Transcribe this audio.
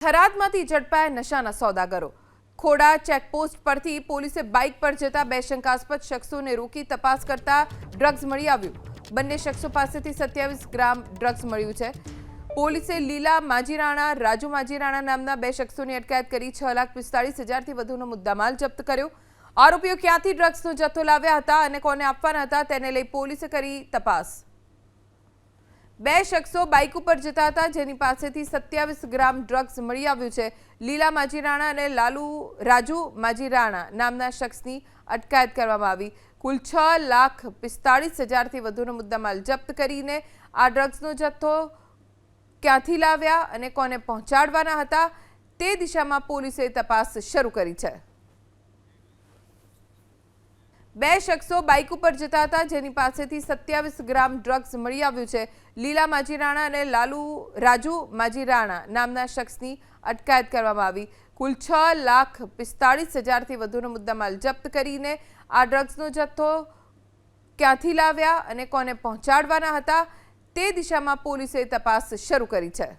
થરાદમાંથી ઝડપાયા નશાના સોદાગરો. ખોડા ચેકપોસ્ટ પરથી પોલીસે બાઇક પર જતા બે શંકાસ્પદ શખ્સોને રોકી તપાસ કરતા ડ્રગ્સ મળી આવ્યું. બંને શખ્સો પાસેથી સત્યાવીસ ગ્રામ ડ્રગ્સ મળ્યું છે. પોલીસે લીલા માજીરાણા, રાજુ માજીરાણા નામના બે શખ્સોની અટકાયત કરી છ લાખ પિસ્તાળીસ હજારથી વધુનો મુદ્દામાલ જપ્ત કર્યો. આરોપીઓ ક્યાંથી ડ્રગ્સનો જથ્થો લાવ્યા હતા અને કોને આપવાના હતા તેને લઈ પોલીસે કરી તપાસ. બે શખ્સો બાઇક ઉપર જતા હતા, જેની પાસેથી સત્યાવીસ ગ્રામ ડ્રગ્સ મળી આવ્યું છે. લીલા માજીરાણા અને લાલુ રાજુ માજીરાણા નામના શખ્સની અટકાયત કરવામાં આવી. કુલ છ લાખ પિસ્તાળીસ હજારથી વધુનો મુદ્દામાલ જપ્ત કરીને આ ડ્રગ્સનો જથ્થો ક્યાંથી લાવ્યા અને કોને પહોંચાડવાના હતા તે દિશામાં પોલીસે તપાસ શરૂ કરી છે. બે શખ્સો બાઇક ઉપર જતા હતા. જેની પાસેથી સત્યાવીસ ગ્રામ ડ્રગ્સ મળી આવ્યું છે. લીલા માજીરાણા અને લાલુ રાજુ માજીરાણા નામના શખ્સની અટકાયત કરવામાં આવી. કુલ છ લાખ પિસ્તાળીસ હજારથી વધુનો મુદ્દામાલ જપ્ત કરીને આ ડ્રગ્સનો જથ્થો ક્યાંથી લાવ્યા અને કોને પહોંચાડવાના હતા તે દિશામાં પોલીસે તપાસ શરૂ કરી છે.